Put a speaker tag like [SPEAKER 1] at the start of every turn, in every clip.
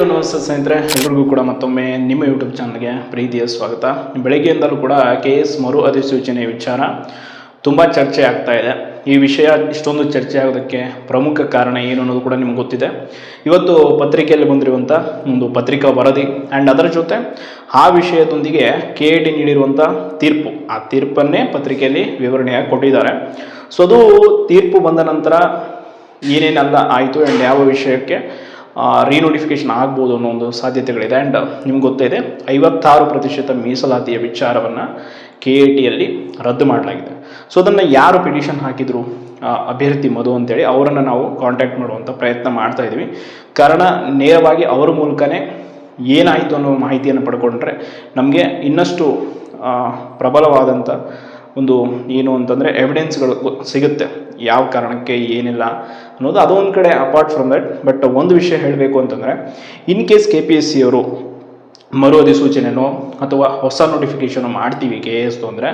[SPEAKER 1] Hello ನಮಸ್ತೆ ಸ್ನೇಹಿತರೆ, ಎಲ್ರಿಗೂ ಕೂಡ ಮತ್ತೊಮ್ಮೆ ನಿಮ್ಮ ಯೂಟ್ಯೂಬ್ ಚಾನಲ್ಗೆ ಪ್ರೀತಿಯ ಸ್ವಾಗತ. ಬೆಳಗ್ಗೆಯಿಂದಲೂ ಕೂಡ ಕೆ ಎಸ್ ಮರು ಅಧಿಸೂಚನೆ ವಿಚಾರ ತುಂಬ ಚರ್ಚೆ ಆಗ್ತಾ ಇದೆ. ಈ ವಿಷಯ ಇಷ್ಟೊಂದು ಚರ್ಚೆ ಆಗೋದಕ್ಕೆ ಪ್ರಮುಖ ಕಾರಣ ಏನು ಅನ್ನೋದು ಕೂಡ ನಿಮ್ಗೆ ಗೊತ್ತಿದೆ. ಇವತ್ತು ಪತ್ರಿಕೆಯಲ್ಲಿ ಬಂದಿರುವಂಥ ಒಂದು ಪತ್ರಿಕಾ ವರದಿ ಆ್ಯಂಡ್ ಅದರ ಜೊತೆ ಆ ವಿಷಯದೊಂದಿಗೆ ಕೆ ಎ ಟಿ ನೀಡಿರುವಂಥ ತೀರ್ಪು. ಆ ತೀರ್ಪನ್ನೇ ಪತ್ರಿಕೆಯಲ್ಲಿ ವಿವರಣೆಯಾಗಿ ಕೊಟ್ಟಿದ್ದಾರೆ. ಸೊ, ಅದು ತೀರ್ಪು ಬಂದ ನಂತರ ಏನೇನೆಲ್ಲ ಆಯಿತು ಆ್ಯಂಡ್ ಯಾವ ವಿಷಯಕ್ಕೆ ರೀನೋಟಿಫಿಕೇಶನ್ ಆಗ್ಬೋದು ಅನ್ನೋ ಒಂದು ಸಾಧ್ಯತೆಗಳಿದೆ. ಆ್ಯಂಡ್ ನಿಮ್ಗೆ ಗೊತ್ತಿದೆ ಐವತ್ತಾರು ಪ್ರತಿಶತ ಮೀಸಲಾತಿಯ ವಿಚಾರವನ್ನು ಕೆ ಎ ಟಿಯಲ್ಲಿ ರದ್ದು ಮಾಡಲಾಗಿದೆ. ಸೊ ಅದನ್ನು ಯಾರು ಪಿಟಿಷನ್ ಹಾಕಿದರು ಅಭ್ಯರ್ಥಿ ಮಧು ಅಂತೇಳಿ ಅವರನ್ನು ನಾವು ಕಾಂಟ್ಯಾಕ್ಟ್ ಮಾಡುವಂಥ ಪ್ರಯತ್ನ ಮಾಡ್ತಾ ಇದ್ದೀವಿ. ಕಾರಣ, ನೇರವಾಗಿ ಅವರ ಮೂಲಕನೇ ಏನಾಯಿತು ಅನ್ನೋ ಮಾಹಿತಿಯನ್ನು ಪಡ್ಕೊಂಡ್ರೆ ನಮಗೆ ಇನ್ನಷ್ಟು ಪ್ರಬಲವಾದಂಥ ಒಂದು ಏನು ಅಂತಂದರೆ ಎವಿಡೆನ್ಸ್ಗಳು ಸಿಗುತ್ತೆ. ಯಾವ ಕಾರಣಕ್ಕೆ, ಏನಿಲ್ಲ ಅನ್ನೋದು ಅದೊಂದು ಕಡೆ ಅಪಾರ್ಟ್ ಫ್ರಮ್ ದಟ್ ಬಟ್ ಒಂದು ವಿಷಯ ಹೇಳಬೇಕು ಅಂತಂದರೆ in case K P S C ಅವರು ಮರು ಅಧಿಸೂಚನೆಯೋ ಅಥವಾ ಹೊಸ ನೋಟಿಫಿಕೇಷನ್ ಮಾಡ್ತೀವಿ ಕೆ ಎ ಎಸ್ದು ಅಂದರೆ,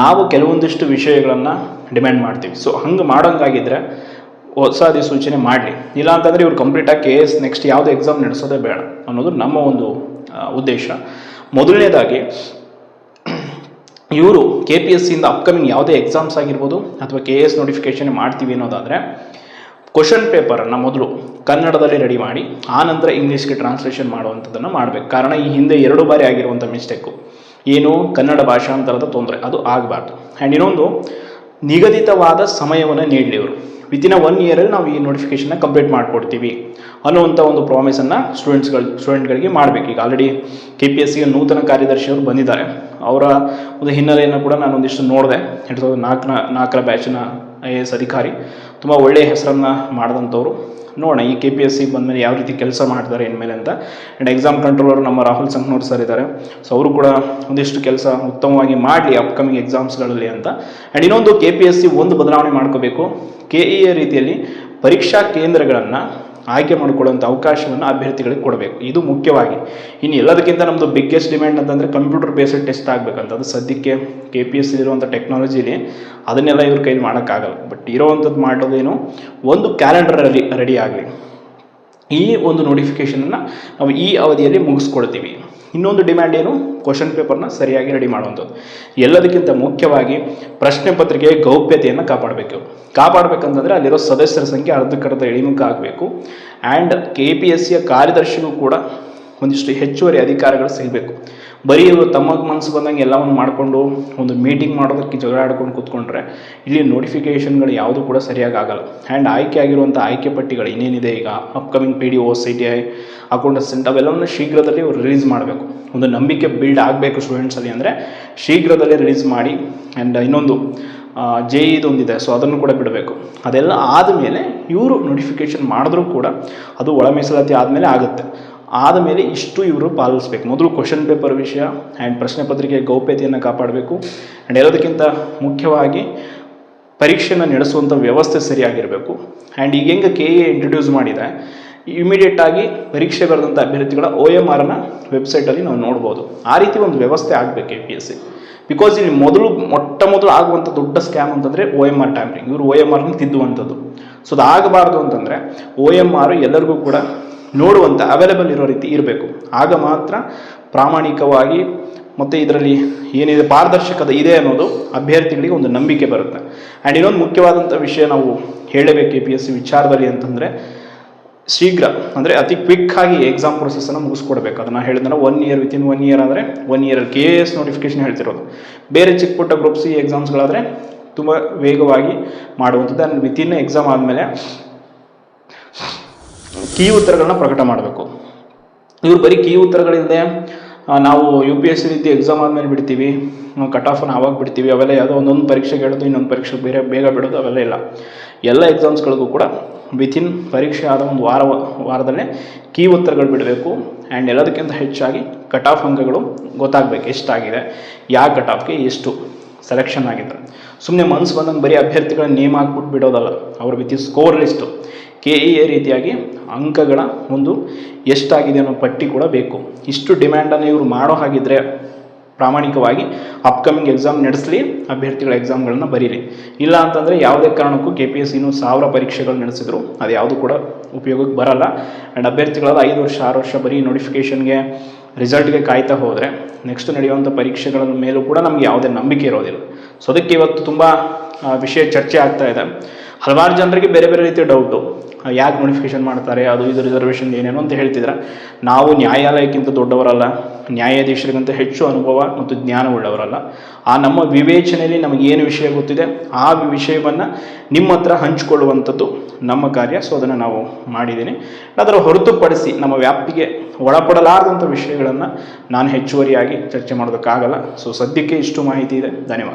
[SPEAKER 1] ನಾವು ಕೆಲವೊಂದಿಷ್ಟು ವಿಷಯಗಳನ್ನು ಡಿಮ್ಯಾಂಡ್ ಮಾಡ್ತೀವಿ. ಸೊ ಹಂಗೆ ಮಾಡೋಂಗಾಗಿದ್ದರೆ ಹೊಸ ಅಧಿಸೂಚನೆ ಮಾಡಲಿ. ಇಲ್ಲ ಅಂತಂದರೆ ಇವ್ರು ಕಂಪ್ಲೀಟಾಗಿ ಕೆ ಎಸ್ ನೆಕ್ಸ್ಟ್ ಯಾವುದೇ ಎಕ್ಸಾಮ್ ನಡೆಸೋದೇ ಬೇಡ ಅನ್ನೋದು ನಮ್ಮ ಒಂದು ಉದ್ದೇಶ. ಮೊದಲನೇದಾಗಿ ಇವರು ಕೆ ಪಿ ಎಸ್ ಸಿಯಿಂದ ಅಪ್ಕಮಿಂಗ್ ಯಾವುದೇ ಎಕ್ಸಾಮ್ಸ್ ಆಗಿರ್ಬೋದು ಅಥವಾ ಕೆ ಎಸ್ ನೋಟಿಫಿಕೇಷನ್ ಮಾಡ್ತೀವಿ ಅನ್ನೋದಾದರೆ ಕ್ವಶನ್ ಪೇಪರನ್ನು ಮೊದಲು ಕನ್ನಡದಲ್ಲಿ ರೆಡಿ ಮಾಡಿ ಆನಂತರ ಇಂಗ್ಲೀಷ್ಗೆ ಟ್ರಾನ್ಸ್ಲೇಷನ್ ಮಾಡುವಂಥದ್ದನ್ನು ಮಾಡಬೇಕು. ಕಾರಣ ಈ ಹಿಂದೆ ಎರಡು ಬಾರಿ ಆಗಿರುವಂಥ ಮಿಸ್ಟೇಕು ಏನು? ಕನ್ನಡ ಭಾಷಾಂತರದ ತೊಂದರೆ. ಅದು ಆಗಬಾರ್ದು. ಆ್ಯಂಡ್ ಇನ್ನೊಂದು, ನಿಗದಿತವಾದ ಸಮಯವನ್ನು ನೀಡಲಿ ಇವರು. ವಿತಿನ್ ಒನ್ ಇಯರಲ್ಲಿ ನಾವು ಈ ನೋಟಿಫಿಕೇಷನ್ನ ಕಂಪ್ಲೀಟ್ ಮಾಡಿಕೊಡ್ತೀವಿ. ಅನ್ನುವಂಥ ಒಂದು ಪ್ರಾಮಿಸನ್ನು ಸ್ಟೂಡೆಂಟ್ಸ್ಗಳು ಸ್ಟೂಡೆಂಟ್ಗಳಿಗೆ ಮಾಡಬೇಕು. ಈಗ ಆಲ್ರೆಡಿ ಕೆ ಪಿ ಎಸ್ ಸಿಗೆ ನೂತನ ಕಾರ್ಯದರ್ಶಿಯವರು ಬಂದಿದ್ದಾರೆ. ಅವರ ಒಂದು ಹಿನ್ನೆಲೆಯನ್ನು ಕೂಡ ನಾನು ಒಂದಿಷ್ಟು ನೋಡಿದೆ. ಎರಡು ಸಾವಿರದ ನಾಲ್ಕನ, ನಾಲ್ಕರ ಬ್ಯಾಚಿನ ಐ ಎ ಎಸ್ ಅಧಿಕಾರಿ. ತುಂಬ ಒಳ್ಳೆಯ ಹೆಸರನ್ನು ಮಾಡಿದಂಥವ್ರು. ನೋಡೋಣ, ಈ ಕೆ ಪಿ ಎಸ್ ಸಿ ಬಂದಮೇಲೆ ಯಾವ ರೀತಿ ಕೆಲಸ ಮಾಡ್ತಾರೆ ಇನ್ಮೇಲೆ ಅಂತ. ಆ್ಯಂಡ್ ಎಕ್ಸಾಮ್ ಕಂಟ್ರೋಲರ್ ನಮ್ಮ ರಾಹುಲ್ ಸಂಕ್ನೋರ್ ಸರ್ ಇದ್ದಾರೆ. ಸೊ ಅವರು ಕೂಡ ಒಂದಿಷ್ಟು ಕೆಲಸ ಉತ್ತಮವಾಗಿ ಮಾಡಲಿ ಅಪ್ಕಮಿಂಗ್ ಎಕ್ಸಾಮ್ಸ್ಗಳಲ್ಲಿ ಅಂತ. ಆ್ಯಂಡ್ ಇನ್ನೊಂದು ಕೆ ಪಿ ಎಸ್ ಸಿ ಒಂದು ಬದಲಾವಣೆ ಮಾಡ್ಕೋಬೇಕು. ಕೆ ಇ ಎ ರೀತಿಯಲ್ಲಿ ಪರೀಕ್ಷಾ ಕೇಂದ್ರಗಳನ್ನು ಆಯ್ಕೆ ಮಾಡಿಕೊಳ್ಳುವಂಥ ಅವಕಾಶವನ್ನು ಅಭ್ಯರ್ಥಿಗಳಿಗೆ ಕೊಡಬೇಕು. ಇದು ಮುಖ್ಯವಾಗಿ. ಇನ್ನು ಎಲ್ಲದಕ್ಕಿಂತ ನಮ್ಮದು ಬಿಗ್ಗೆಸ್ಟ್ ಡಿಮ್ಯಾಂಡ್ ಅಂತಂದರೆ ಕಂಪ್ಯೂಟರ್ ಬೇಸ್ಡ್ ಟೆಸ್ಟ್ ಆಗಬೇಕಂತ. ಅದು ಸದ್ಯಕ್ಕೆ ಕೆ ಪಿ ಎಸ್ ಇರುವಂಥ ಟೆಕ್ನಾಲಜಿಲಿ ಅದನ್ನೆಲ್ಲ ಇವ್ರ ಕೈಲಿ ಮಾಡೋಕ್ಕಾಗಲ್ಲ. ಬಟ್ ಇರೋವಂಥದ್ದು ಮಾಡೋದೇನು ಒಂದು ಕ್ಯಾಲೆಂಡರ್ ರೆಡಿ ಆಗಲಿ. ಈ ಒಂದು ನೋಟಿಫಿಕೇಷನನ್ನು ನಾವು ಈ ಅವಧಿಯಲ್ಲಿ ಮುಗಿಸ್ಕೊಳ್ತೀವಿ. ಇನ್ನೊಂದು ಡಿಮ್ಯಾಂಡ್ ಏನು? ಕ್ವಶನ್ ಪೇಪರ್ನ ಸರಿಯಾಗಿ ರೆಡಿ ಮಾಡುವಂಥದ್ದು. ಎಲ್ಲದಕ್ಕಿಂತ ಮುಖ್ಯವಾಗಿ ಪ್ರಶ್ನೆ ಪತ್ರಿಕೆ ಗೌಪ್ಯತೆಯನ್ನು ಕಾಪಾಡಬೇಕು. ಕಾಪಾಡಬೇಕಂತಂದರೆ ಅಲ್ಲಿರೋ ಸದಸ್ಯರ ಸಂಖ್ಯೆ ಅರ್ಧಕ್ಕರ್ಧ ಇಳಿಮುಖ ಆಗಬೇಕು. ಆ್ಯಂಡ್ ಕೆ ಪಿ ಎಸ್ ಸಿಯ ಕಾರ್ಯದರ್ಶಿಗೂ ಕೂಡ ಒಂದಿಷ್ಟು ಹೆಚ್ಚುವರಿ ಅಧಿಕಾರಗಳು ಸಿಗಬೇಕು. ಬರೀ ಇವರು ತಮ್ಮ ಮನಸ್ಸು ಬಂದಂಗೆ ಎಲ್ಲವನ್ನು ಮಾಡಿಕೊಂಡು ಒಂದು ಮೀಟಿಂಗ್ ಮಾಡೋದಕ್ಕೆ ಜಗಳ ಆಡ್ಕೊಂಡು ಕೂತ್ಕೊಂಡ್ರೆ ಇಲ್ಲಿ ನೋಟಿಫಿಕೇಷನ್ಗಳು ಯಾವುದು ಕೂಡ ಸರಿಯಾಗಿ ಆಗಲ್ಲ. ಆ್ಯಂಡ್ ಆಯ್ಕೆ ಆಗಿರುವಂಥ ಆಯ್ಕೆ ಪಟ್ಟಿಗಳು ಇನ್ನೇನಿದೆ ಈಗ? Upcoming P D O C T I account assistant ಅವೆಲ್ಲವನ್ನು ಶೀಘ್ರದಲ್ಲಿ ಅವ್ರು ರಿಲೀಸ್ ಮಾಡಬೇಕು. ಒಂದು ನಂಬಿಕೆ ಬಿಲ್ಡ್ ಆಗಬೇಕು ಸ್ಟೂಡೆಂಟ್ಸಲ್ಲಿ ಅಂದರೆ ಶೀಘ್ರದಲ್ಲೇ ರಿಲೀಸ್ ಮಾಡಿ ಆ್ಯಂಡ್ ಇನ್ನೊಂದು ಜೆ ಇದೊಂದಿದೆ ಸೊ ಅದನ್ನು ಕೂಡ ಬಿಡಬೇಕು. ಅದೆಲ್ಲ ಆದಮೇಲೆ ಇವರು ನೋಟಿಫಿಕೇಷನ್ ಮಾಡಿದ್ರೂ ಕೂಡ ಅದು ಒಳ ಮೀಸಲಾತಿ ಆದಮೇಲೆ ಆಗುತ್ತೆ. ಆದಮೇಲೆ ಇಷ್ಟು ಇವರು ಪಾಲಿಸ್ಬೇಕು. ಮೊದಲು ಕ್ವಶನ್ ಪೇಪರ್ ವಿಷಯ ಆ್ಯಂಡ್ ಪ್ರಶ್ನೆ ಪತ್ರಿಕೆ ಗೌಪ್ಯತೆಯನ್ನು ಕಾಪಾಡಬೇಕು. ಆ್ಯಂಡ್ ಎಲ್ಲದಕ್ಕಿಂತ ಮುಖ್ಯವಾಗಿ ಪರೀಕ್ಷೆನ ನಡೆಸುವಂಥ ವ್ಯವಸ್ಥೆ ಸರಿಯಾಗಿರಬೇಕು. ಆ್ಯಂಡ್ ಈಗ ಹೆಂಗೆ ಕೆ ಎ ಇಂಟ್ರಡ್ಯೂಸ್ ಮಾಡಿದೆ ಇಮಿಡಿಯೇಟಾಗಿ ಪರೀಕ್ಷೆ ಬರೆದಂಥ ಅಭ್ಯರ್ಥಿಗಳ ಓ ಎಂ ಆರ್ನ ವೆಬ್ಸೈಟಲ್ಲಿ ನಾವು ನೋಡ್ಬೋದು. ಆ ರೀತಿ ಒಂದು ವ್ಯವಸ್ಥೆ ಆಗಬೇಕು A P S C because ಇಲ್ಲಿ ಮೊದಲು ಮೊಟ್ಟ ಮೊದಲು ಆಗುವಂಥ ದೊಡ್ಡ ಸ್ಕ್ಯಾಮ್ ಅಂತಂದರೆ ಓ ಎಂ ಆರ್ ಟ್ಯಾಂಪ್ರಿಂಗ್ ಇವರು ಒ ಎಂ ಆರ್ನ ತಿದ್ದುವಂಥದ್ದು ಸೊ ಅದು ಆಗಬಾರ್ದು ಅಂತಂದರೆ ಒ ಎಂ ಆರ್ ಎಲ್ಲರಿಗೂ ಕೂಡ ನೋಡುವಂಥ ಅವೈಲೇಬಲ್ ಇರೋ ರೀತಿ ಇರಬೇಕು. ಆಗ ಮಾತ್ರ ಪ್ರಾಮಾಣಿಕವಾಗಿ ಮತ್ತು ಇದರಲ್ಲಿ ಏನಿದೆ ಪಾರದರ್ಶಕತೆ ಇದೆ ಅನ್ನೋದು ಅಭ್ಯರ್ಥಿಗಳಿಗೆ ಒಂದು ನಂಬಿಕೆ ಬರುತ್ತೆ. ಆ್ಯಂಡ್ ಇನ್ನೊಂದು ಮುಖ್ಯವಾದಂಥ ವಿಷಯ ನಾವು ಹೇಳಬೇಕು ಕೆ ಪಿ ಎಸ್ ಸಿ ವಿಚಾರದಲ್ಲಿ ಅಂತಂದರೆ, ಶೀಘ್ರ, ಅಂದರೆ ಅತಿ ಕ್ವಿಕ್ ಆಗಿ ಎಕ್ಸಾಮ್ ಪ್ರೊಸೆಸನ್ನು ಮುಗಿಸ್ಕೊಡ್ಬೇಕು. ಅದನ್ನು ಹೇಳಿದ್ರೆ one year within one year ಆದರೆ ಒನ್ ಇಯರಲ್ಲಿ ಕೆ ಎ ಎಸ್ ನೋಟಿಫಿಕೇಶನ್ ಹೇಳ್ತಿರೋದು. ಬೇರೆ ಚಿಕ್ಕ ಪುಟ್ಟ ಗ್ರೂಪ್ ಸಿ ಎಕ್ಸಾಮ್ಸ್ಗಳಾದರೆ ತುಂಬ ವೇಗವಾಗಿ ಮಾಡುವಂಥದ್ದು. ಆ್ಯಂಡ್ ವಿತಿನ್ ಎಕ್ಸಾಮ್ ಆದಮೇಲೆ ಕೀ ಉತ್ತರಗಳನ್ನ ಪ್ರಕಟ ಮಾಡಬೇಕು. ಇವ್ರು ಬರೀ ಕೀ ಉತ್ತರಗಳಿಲ್ಲದೆ ನಾವು ಯು ಪಿ ಎಸ್ ಸಿ ರೀತಿ ಎಕ್ಸಾಮ್ ಆದಮೇಲೆ ಬಿಡ್ತೀವಿ ಕಟ್ ಆಫನ್ನು ಆವಾಗ ಬಿಡ್ತೀವಿ, ಅವೆಲ್ಲ ಯಾವುದೋ ಒಂದೊಂದು ಪರೀಕ್ಷೆ ಹೇಳೋದು ಇನ್ನೊಂದು ಪರೀಕ್ಷೆ ಬೇರೆ ಬೇಗ ಬಿಡೋದು ಅವೆಲ್ಲ ಇಲ್ಲ. ಎಲ್ಲ ಎಕ್ಸಾಮ್ಸ್ಗಳಿಗೂ ಕೂಡ ವಿತಿನ್ ಪರೀಕ್ಷೆ ಆದ ಒಂದು ವಾರ, ವಾರದಲ್ಲೇ ಕೀ ಉತ್ತರಗಳು ಬಿಡಬೇಕು ಆ್ಯಂಡ್ ಎಲ್ಲದಕ್ಕಿಂತ ಹೆಚ್ಚಾಗಿ ಕಟ್ ಆಫ್ ಅಂಕಗಳು ಗೊತ್ತಾಗಬೇಕು, ಎಷ್ಟಾಗಿದೆ ಯಾವ ಕಟ್ ಆಫ್ಗೆ ಎಷ್ಟು ಸೆಲೆಕ್ಷನ್ ಆಗಿದೆ ಸುಮ್ಮನೆ ಮನಸ್ಸು ಬಂದಂಗೆ ಬರೀ ಅಭ್ಯರ್ಥಿಗಳ ನೇಮ್ ಹಾಕ್ಬಿಟ್ಟು ಬಿಡೋದಲ್ಲ, ಅವ್ರ with score list K E A ರೀತಿಯಾಗಿ ಅಂಕಗಳ ಒಂದು ಎಷ್ಟಾಗಿದೆ ಅನ್ನೋ ಪಟ್ಟಿ ಕೂಡ ಬೇಕು. ಇಷ್ಟು ಡಿಮ್ಯಾಂಡನ್ನು ಇವರು ಮಾಡೋ ಹಾಗಿದ್ರೆ ಪ್ರಾಮಾಣಿಕವಾಗಿ ಅಪ್ಕಮಿಂಗ್ ಎಕ್ಸಾಮ್ ನಡೆಸಲಿ, ಅಭ್ಯರ್ಥಿಗಳ ಎಕ್ಸಾಮ್ಗಳನ್ನ ಬರೀರಿ. ಇಲ್ಲ ಅಂತಂದರೆ ಯಾವುದೇ ಕಾರಣಕ್ಕೂ ಕೆ ಪಿ ಎಸ್ ಇನ್ನೂ ಸಾವಿರ ಪರೀಕ್ಷೆಗಳು ನಡೆಸಿದ್ರು, ಅದು ಯಾವುದು ಕೂಡ ಉಪಯೋಗಕ್ಕೆ ಬರಲ್ಲ. ಆ್ಯಂಡ್ ಅಭ್ಯರ್ಥಿಗಳಾದ ಐದು ವರ್ಷ, ಆರು ವರ್ಷ ಬರೀ ನೋಟಿಫಿಕೇಷನ್ಗೆ ರಿಸಲ್ಟ್ಗೆ ಕಾಯ್ತಾ ಹೋದರೆ ನೆಕ್ಸ್ಟ್ ನಡೆಯುವಂಥ ಪರೀಕ್ಷೆಗಳ ಮೇಲೂ ಕೂಡ ನಮಗೆ ಯಾವುದೇ ನಂಬಿಕೆ ಇರೋದಿಲ್ಲ. ಸೊ ಅದಕ್ಕೆ ಇವತ್ತು ತುಂಬ ವಿಷಯ ಚರ್ಚೆ ಆಗ್ತಾ ಇದೆ. ಹಲವಾರು ಜನರಿಗೆ ಬೇರೆ ಬೇರೆ ರೀತಿಯ ಡೌಟು ಯಾಕೆ ನೋಟಿಫಿಕೇಶನ್ ಮಾಡ್ತಾರೆ, ಅದು ಇದು ರಿಸರ್ವೇಷನ್ ಏನೇನು ಅಂತ ಹೇಳ್ತಿದ್ರೆ. ನಾವು ನ್ಯಾಯಾಲಯಕ್ಕಿಂತ ದೊಡ್ಡವರಲ್ಲ, ನ್ಯಾಯಾಧೀಶರಿಗಿಂತ ಹೆಚ್ಚು ಅನುಭವ ಮತ್ತು ಜ್ಞಾನವುಳ್ಳವರಲ್ಲ ಆ ನಮ್ಮ ವಿವೇಚನೆಯಲ್ಲಿ ನಮಗೆ ಏನು ವಿಷಯ ಗೊತ್ತಿದೆ, ಆ ವಿಷಯವನ್ನು ನಿಮ್ಮ ಹತ್ರ ಹಂಚಿಕೊಳ್ಳುವಂಥದ್ದು ನಮ್ಮ ಕಾರ್ಯ. ಸೊ ಅದನ್ನು ನಾವು ಮಾಡಿದ್ದೀನಿ. ಅದರ ಹೊರತುಪಡಿಸಿ ನಮ್ಮ ವ್ಯಾಪ್ತಿಗೆ ಒಳಪಡಲಾರದಂಥ ವಿಷಯಗಳನ್ನು ನಾನು ಹೆಚ್ಚುವರಿಯಾಗಿ ಚರ್ಚೆ ಮಾಡೋದಕ್ಕಾಗಲ್ಲ. ಸೊ ಸದ್ಯಕ್ಕೆ ಇಷ್ಟು ಮಾಹಿತಿ ಇದೆ. ಧನ್ಯವಾದ.